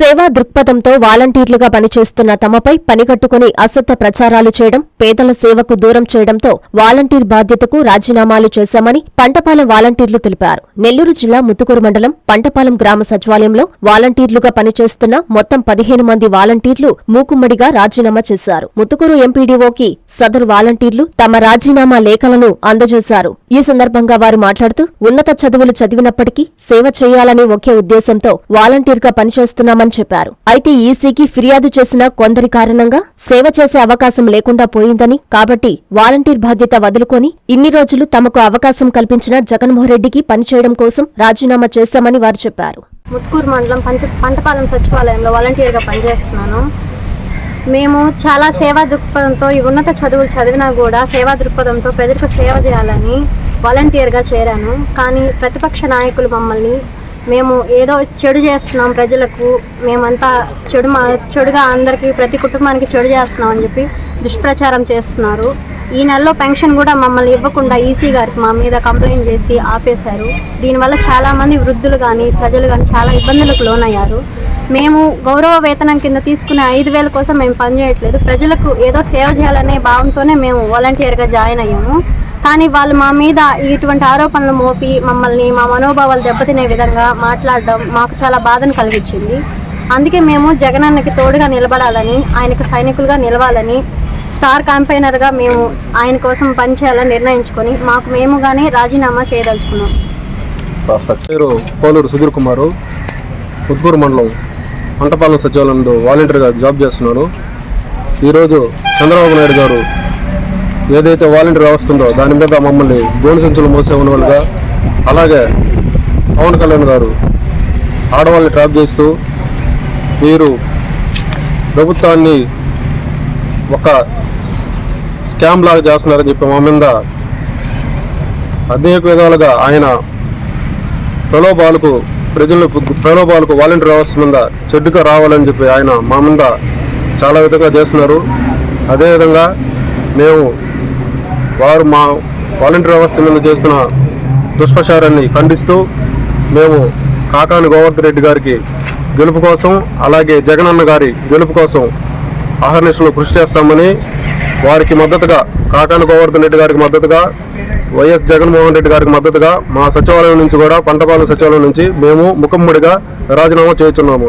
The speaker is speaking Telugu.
సేవా దృక్పథంతో వాలంటీర్లుగా పనిచేస్తున్న తమపై పనిగట్టుకుని అసత్య ప్రచారాలు చేయడం పేదల సేవకు దూరం చేయడంతో వాలంటీర్ బాధ్యతకు రాజీనామాలు చేశామని పంటపాలెం వాలంటీర్లు తెలిపారు. నెల్లూరు జిల్లా ముత్తుకూరు మండలం పంటపాలెం గ్రామ సచివాలయంలో వాలంటీర్లుగా పనిచేస్తున్న మొత్తం పదిహేను మంది వాలంటీర్లు మూకుమ్మడిగా రాజీనామా చేశారు. ముత్తుకూరు ఎంపీడీఓకి సదరు వాలంటీర్లు తమ రాజీనామా లేఖలను అందజేశారు. ఈ సందర్భంగా వారు మాట్లాడుతూ ఉన్నత చదువులు చదివినప్పటికీ సేవ చేయాలనే ఒకే ఉద్దేశంతో వాలంటీర్గా పనిచేస్తున్నామని చెప్పారు. అయితే ఈసీకి ఫిర్యాదు చేసిన కొందరి కారణంగా సేవ చేసే అవకాశం లేకుండా పోయిందని కాబట్టి వాలంటీర్ బాధ్యత వదులుకొని ఇన్ని రోజులు తమకు అవకాశం కల్పించిన జగన్మోహన్ రెడ్డికి పనిచేయడం కోసం రాజీనామా చేశామని వారు చెప్పారు. ముత్కూరు మండలం పంచ పంటపాలెం సచివాలయంలో వాలంటీర్గా పనిచేస్తున్నాను. మేము చాలా సేవా దృక్పథంతో ఈ ఉన్నత చదువులు చదివినా కూడా సేవా దృక్పథంతో ప్రజలకు సేవ చేయాలని వాలంటీర్గా చేరాను. కానీ ప్రతిపక్ష నాయకులు మమ్మల్ని మేము ఏదో చెడు చేస్తున్నాం ప్రజలకు మేమంతా చెడు మా చెడుగా అందరికీ ప్రతి కుటుంబానికి చెడు చేస్తున్నాం అని చెప్పి దుష్ప్రచారం చేస్తున్నారు. ఈ నెలలో పెన్షన్ కూడా మమ్మల్ని ఇవ్వకుండా ఈసీ గారికి మా మీద కంప్లైంట్ చేసి ఆపేశారు. దీనివల్ల చాలామంది వృద్ధులు కానీ ప్రజలు కానీ చాలా ఇబ్బందులకు లోనయ్యారు. మేము గౌరవ వేతనం కింద తీసుకునే ఐదు వేల కోసం మేము పనిచేయట్లేదు. ప్రజలకు ఏదో సేవ చేయాలనే భావంతోనే మేము వాలంటీర్గా జాయిన్ అయ్యాము. కానీ వాళ్ళు మా మీద ఇటువంటి ఆరోపణలు మోపి మమ్మల్ని మా మనోభావాలు దెబ్బతినే విధంగా మాట్లాడడం మాకు చాలా బాధను కలిగించింది. అందుకే మేము జగనన్నకి తోడుగా నిలబడాలని ఆయనకు సైనికులుగా నిలవాలని స్టార్ క్యాంపెయినర్గా మేము ఆయన కోసం పనిచేయాలని నిర్ణయించుకొని మాకు మేముగానే రాజీనామా చేయదలుచుకున్నాం. పేరు పోలూరు సుధీర్ కుమారు. ఉద్గూరు మండలం పంటపాలెం సచివాలయంలో వాలంటీర్గా జాబ్ చేస్తున్నాను ఈరోజు చంద్రబాబు నాయుడు గారు ఏదైతే వాలంటీర్ వ్యవస్థ ఉందో దాని మీద మమ్మల్ని గోలు సంచులు మోసే ఉన్నవాళ్ళుగా అలాగే పవన్ కళ్యాణ్ గారు ఆడవాళ్ళని ట్రాప్ చేస్తూ మీరు ప్రభుత్వాన్ని ఒక స్కామ్ లాగా చేస్తున్నారని చెప్పి మా మీద అనేక విధాలుగా ఆయన ప్రలోభాలకు ప్రజలకు ప్రలోభాలకు వాలంటీర్ వ్యవస్థ మీద చెడ్డుగా రావాలని చెప్పి ఆయన మా మీద చాలా విధంగా చేస్తున్నారు. అదేవిధంగా మేము వారు మా వాలంటీర్ అవర్స్ మీద చేస్తున్న దుష్ప్రచారాన్ని ఖండిస్తూ మేము కాకాని గోవర్ధన్ రెడ్డి గారికి గెలుపు కోసం అలాగే జగనన్న గారి గెలుపు కోసం అహర్నిశలు కృషి చేస్తామని వారికి మద్దతుగా కాకాని గోవర్ధన్ రెడ్డి గారికి మద్దతుగా వైఎస్ జగన్మోహన్ రెడ్డి గారికి మద్దతుగా మా సచివాలయం నుంచి కూడా పంటపాలెం సచివాలయం నుంచి మేము ముఖమ్మడిగా రాజీనామా చేస్తున్నాము.